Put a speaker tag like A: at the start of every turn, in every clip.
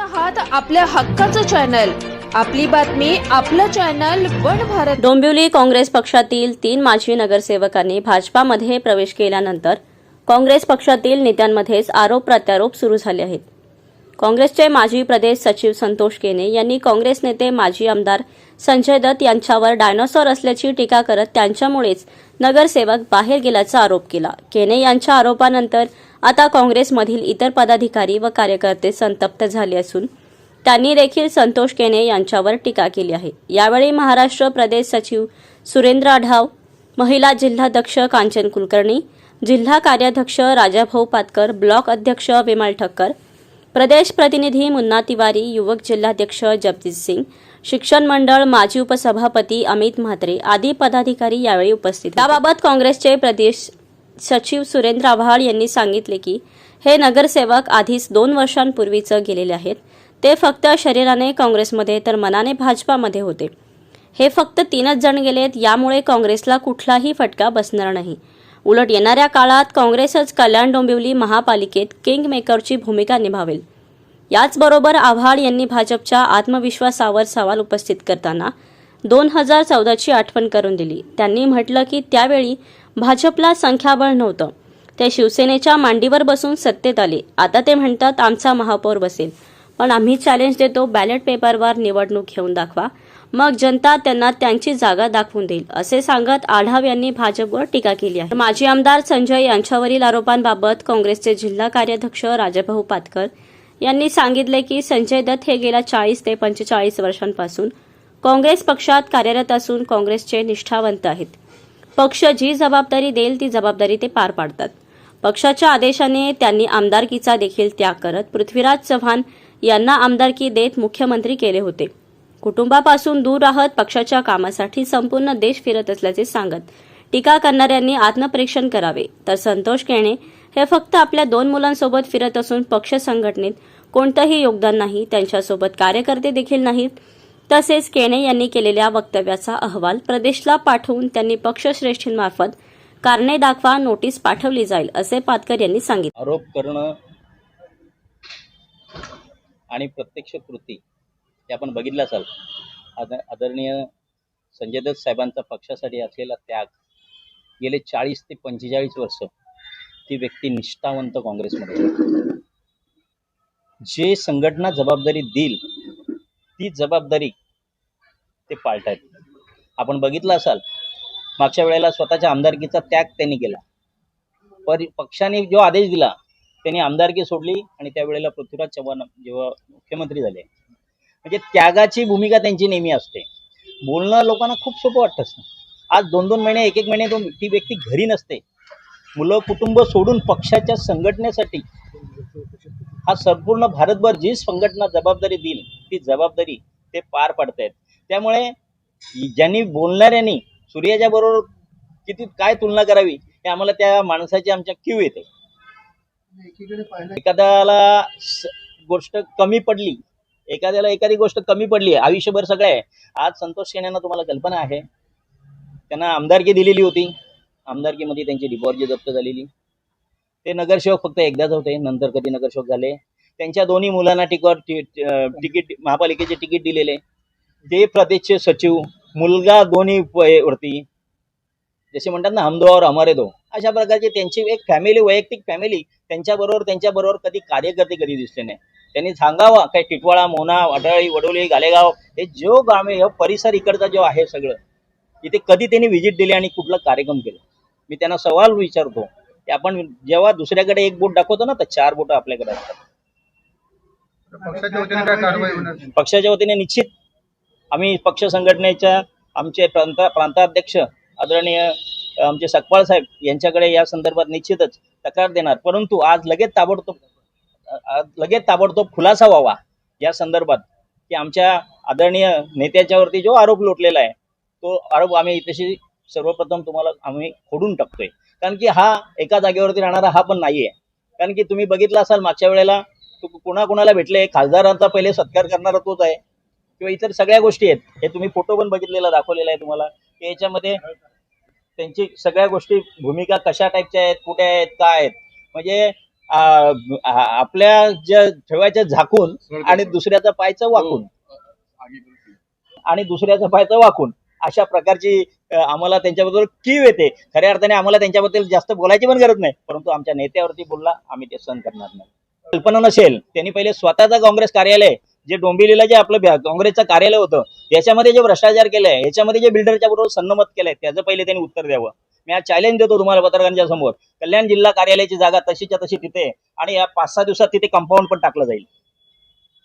A: आहात आपल्या हक्काचं चॅनल. आपली बातमी आपलं चॅनल वन भारत.
B: डोंबिवली काँग्रेस पक्षातील तीन माजी नगरसेवकांनी भाजपामध्ये प्रवेश केल्यानंतर काँग्रेस पक्षातील नेत्यांमध्येच आरोप प्रत्यारोप सुरू झाले आहेत. काँग्रेसचे माजी प्रदेश सचिव संतोष केने यांनी काँग्रेस नेते माजी आमदार संजय दत्त यांच्यावर डायनोसॉर असल्याची टीका करत त्यांच्यामुळेच नगरसेवक बाहेर गेल्याचा आरोप केला. केने यांच्या आरोपानंतर आता काँग्रेसमधील इतर पदाधिकारी व कार्यकर्ते संतप्त झाले असून त्यांनी देखील संतोष केने यांच्यावर टीका केली आहे. यावेळी महाराष्ट्र प्रदेश सचिव सुरेंद्र आढाव महिला जिल्हाध्यक्ष कांचन कुलकर्णी जिल्हा कार्याध्यक्ष राजाभाऊ पातकर ब्लॉक अध्यक्ष विमल ठक्कर प्रदेश प्रतिनिधी मुन्ना तिवारी युवक जिल्हाध्यक्ष जगजित सिंग शिक्षण मंडळ माजी उपसभापती अमित म्हात्रे आदी पदाधिकारी यावेळी उपस्थित याबाबत काँग्रेसचे प्रदेश सचिव सुरेंद्र आव्हाड यांनी सांगितले की हे नगरसेवक आधीच दोन वर्षांपूर्वीचं गेलेले आहेत. ते फक्त शरीराने काँग्रेसमध्ये तर मनाने भाजपामध्ये होते. हे फक्त तीनच जण गेलेत यामुळे काँग्रेसला कुठलाही फटका बसणार नाही. उलट येणाऱ्या काळात काँग्रेसच कल्याण डोंबिवली महापालिकेत किंग मेकरची भूमिका निभावेल. याचबरोबर आव्हाड यांनी भाजपच्या आत्मविश्वासावर सवाल उपस्थित करताना दोन हजार चौदाची आठवण करून दिली. त्यांनी म्हटलं की त्यावेळी भाजपला संख्याबळ नव्हतं. ते शिवसेनेच्या मांडीवर बसून सत्तेत आले. आता ते म्हणतात आमचा महापौर बसेल. पण आम्ही चॅलेंज देतो बॅलेट पेपरवर निवडणूक घेऊन दाखवा. मग जनता त्यांना त्यांची जागा दाखवून देईल असे सांगत आढाव यांनी भाजपवर टीका केली आहे. माजी आमदार संजय यांच्यावरील आरोपांबाबत काँग्रेसचे जिल्हा कार्याध्यक्ष राजाभाऊ पातकर यांनी सांगितले की संजय दत्त हे गेल्या चाळीस ते पंचेचाळीस वर्षांपासून काँग्रेस पक्षात कार्यरत असून काँग्रेसचे निष्ठावंत आहेत. पक्ष जी जबाबदारी देईल ती जबाबदारी ते पार पाडतात. पक्षाच्या आदेशाने त्यांनी आमदारकीचा देखील त्याग करत पृथ्वीराज चव्हाण यांना आमदारकी देत मुख्यमंत्री केले होते. कुटुंबापासून दूर राहत पक्षाच्या कामासाठी संपूर्ण देश फिरत असल्याचे सांगत टीका करणाऱ्यांनी आत्मपरीक्षण करावे. तर संतोष केणे हे फक्त आपल्या दोन मुलांसोबत फिरत असून पक्ष संघटनेत कोणतंही योगदान नाही त्यांच्यासोबत कार्यकर्ते देखील नाहीत. तसेच केणे यांनी केलेल्या वक्तव्याचा अहवाल प्रदेशला पाठवून त्यांनी पक्षश्रेष्ठींमार्फत कारणे दाखवा नोटीस पाठवली जाईल असे पातकर यांनी सांगितले.
C: आरोप करणं आणि प्रत्यक्ष कृती हे आपण बघितलं असाल आद आदरणीय संजय दत्त साहेबांचा पक्षासाठी असलेला त्याग गेले चाळीस ते पंचेचाळीस वर्ष ती व्यक्ती निष्ठावंत काँग्रेसमध्ये जे संघटना जबाबदारी देईल ती जबाबदारी ते पाळतायत. आपण बघितलं असाल मागच्या वेळेला स्वतःच्या आमदारकीचा त्याग त्यांनी केला. पर पक्षाने जो आदेश दिला त्यांनी आमदारकी सोडली आणि त्यावेळेला पृथ्वीराज चव्हाण जेव्हा मुख्यमंत्री झाले. म्हणजे त्यागाची भूमिका त्यांची नेहमी असते. बोलणं लोकांना खूप सोपं वाटत असतं. आज दोन दोन महिने एक एक महिने तो ती व्यक्ती घरी नसते. मुलं कुटुंब सोडून पक्षाच्या संघटनेसाठी हा संपूर्ण भारतभर जी संघटना जबाबदारी देईल ती जबाबदारी ते पार पाडतायत. त्यामुळे ज्यांनी बोलणाऱ्यांनी सूर्याच्या बरोबर किती काय तुलना करावी हे आम्हाला त्या माणसाची आमच्या क्यू येते. एखाद्याला गोष्ट कमी पडली एखाद्याला एखादी गोष्ट कमी पडली आयुष्यभर सगळं आहे आज संतोष सेनेना तुम्हाला कल्पना आहे. त्यांना आमदारकी दिलेली होती आमदारकीमध्ये त्यांची डिपॉझिट जप्त झालेली. ते नगरसेवक फक्त एकदाच होते नंतर कधी नगरसेवक झाले. त्यांच्या दोन्ही मुलांना तिकीट महापालिकेचे तिकीट दिलेले. ते प्रदेशचे सचिव मुलगा दोन्ही वरती जसे म्हणतात ना हम दो और हमारे दो. अशा प्रकारची त्यांची एक फॅमिली वैयक्तिक फॅमिली त्यांच्याबरोबर त्यांच्याबरोबर कधी कार्यकर्ते कधी दिसले नाही. त्यांनी सांगावा काय टिटवाळा मोना अडळी वडोली गालेगाव हे जो गावे हे परिसर इकडचा जो आहे सगळं इथे कधी त्यांनी व्हिजिट दिली आणि कुठला कार्यक्रम केला? मी त्यांना सवाल विचारतो. की आपण जेव्हा दुसऱ्याकडे एक बोट दाखवतो ना तर चार बोट आपल्याकडे असतात.
D: पक्षाच्या वतीने
C: निश्चित आम्ही पक्ष संघटनेच्या आमचे प्रांत प्रांताध्यक्ष आदरणीय आमचे सकपाळ साहेब यांच्याकडे या संदर्भात निश्चितच तक्रार देणार. परंतु आज लगेच ताबडतोब आज लगेच ताबडतोब खुलासा व्हावा. या संदर्भात की आमच्या आदरणीय नेत्याच्यावरती जो आरोप लोटलेला आहे तो आरोप आम्ही तशी सर्वप्रथम तुम्हाला आम्ही खोडून टाकतोय. कारण की हा एका जागेवरती राहणारा हा पण नाही आहे कारण की तुम्ही बघितला असाल मागच्या वेळेला तू कुणाकुणाला भेटले? खासदारांचा पहिले सत्कार करणारा तोच आहे. किंवा इतर सगळ्या गोष्टी आहेत हे तुम्ही फोटो पण बघितलेला दाखवलेला आहे तुम्हाला की याच्यामध्ये त्यांची सगळ्या गोष्टी भूमिका कशा टाईपच्या आहेत कुठे आहेत काय आहेत. म्हणजे आपल्या ज्या ठेवायच्या झाकून आणि दुसऱ्याचा पायचा वाकून. आणि दुसऱ्याचा पायचा वाकून. अशा प्रकारची आम्हाला त्यांच्याबद्दल कीव येते. खऱ्या अर्थाने आम्हाला त्यांच्याबद्दल जास्त बोलायची पण गरज नाही परंतु आमच्या नेत्यावरती बोलला आम्ही ते सहन करणार नाही. कल्पना नसेल त्यांनी पहिले स्वतःचा काँग्रेस कार्यालय जे डोंबिवलीला जे आपलं काँग्रेसचं कार्यालय होतं याच्यामध्ये जे भ्रष्टाचार केलाय याच्यामध्ये जे बिल्डरच्या बरोबर सन्नमत केलंय त्याचं पहिले त्यांनी उत्तर द्यावं. मी आज चॅलेंज देतो तुम्हाला पत्रकारांच्या समोर. कल्याण जिल्हा कार्यालयाची जागा तशीच्या तशी तिथे आणि या पाच सहा दिवसात तिथे कंपाऊंड पण टाकलं जाईल.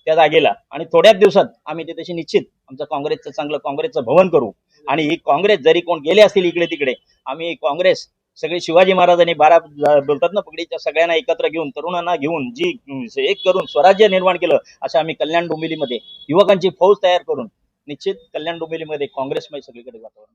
C: त्या जागेला. आणि थोड्याच दिवसात आम्ही ते तशी निश्चित आमचं काँग्रेसचं चांगलं काँग्रेसचं भवन करू. आणि ही काँग्रेस जरी कोण गेले असतील इकडे तिकडे आम्ही काँग्रेस सगळे शिवाजी महाराजांनी बारा बोलतात ना पगडीच्या सगळ्यांना एकत्र घेऊन तरुणांना घेऊन जी एक करून स्वराज्य निर्माण केलं असं आम्ही कल्याण डोंबिवलीमध्ये युवकांची फौज तयार करून निश्चित कल्याण डोंबिवलीमध्ये काँग्रेसमय सगळीकडे वातावरण.